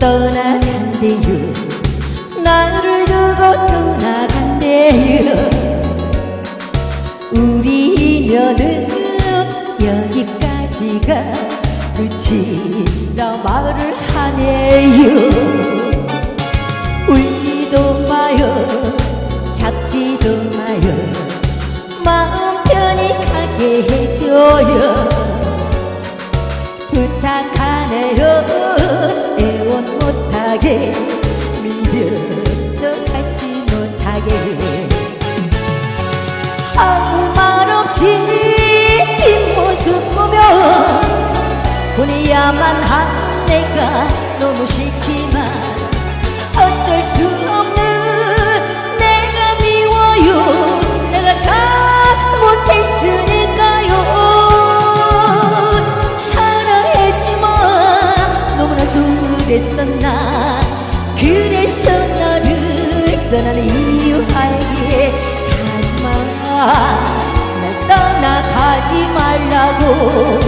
떠나간대요. 나를 두고 떠나간대요. 우리 인연은 여기까지가 끝이라 말을 하네요. 울지도 마요 잡지도 마요. 마음 편히 가게 해줘요 아무 말 없이 뒷모습 보며 보내야만 한 내가 너무 싫지만 어쩔 수 없는 내가 미워요. 내가 잘못했으니까요. 사랑했지만 너무나 소홀했던 나 말라고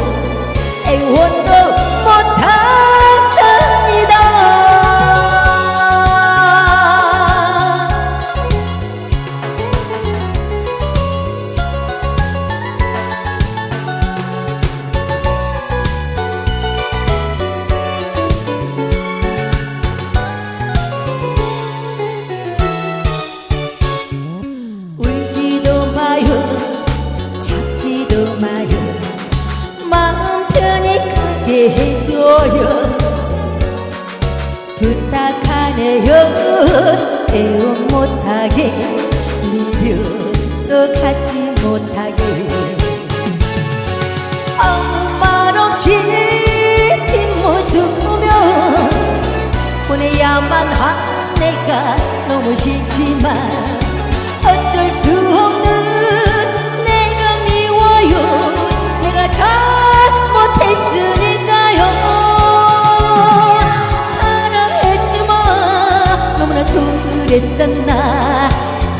해줘요. 부탁하네요 애원 못하게 미련도 갖지 못하게. 아무 말 없이 뒷모습 보며 보내야만 한 내가 너무 싫지만 어쩔 수 없는 소홀했던 나.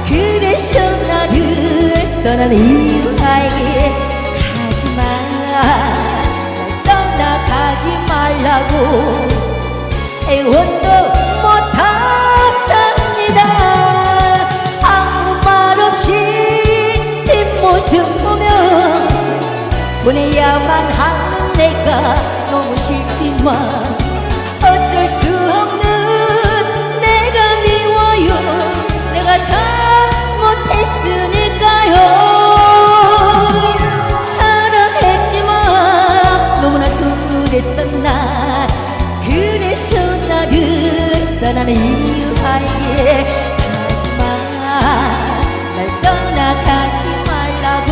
그래서 나를 떠나는 이유 알게. 가지마. 날 떠나가지 말라고. 애원도 못한답니다. 아무 말 없이 뒷모습 보며 보내야만 하는 내가 너무 싫지만 어쩔 수 없는 떠나는 이유 알게 가지마. 날 떠나가지 말라고.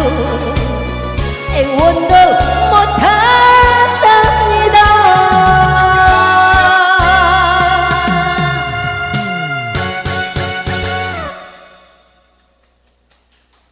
애원도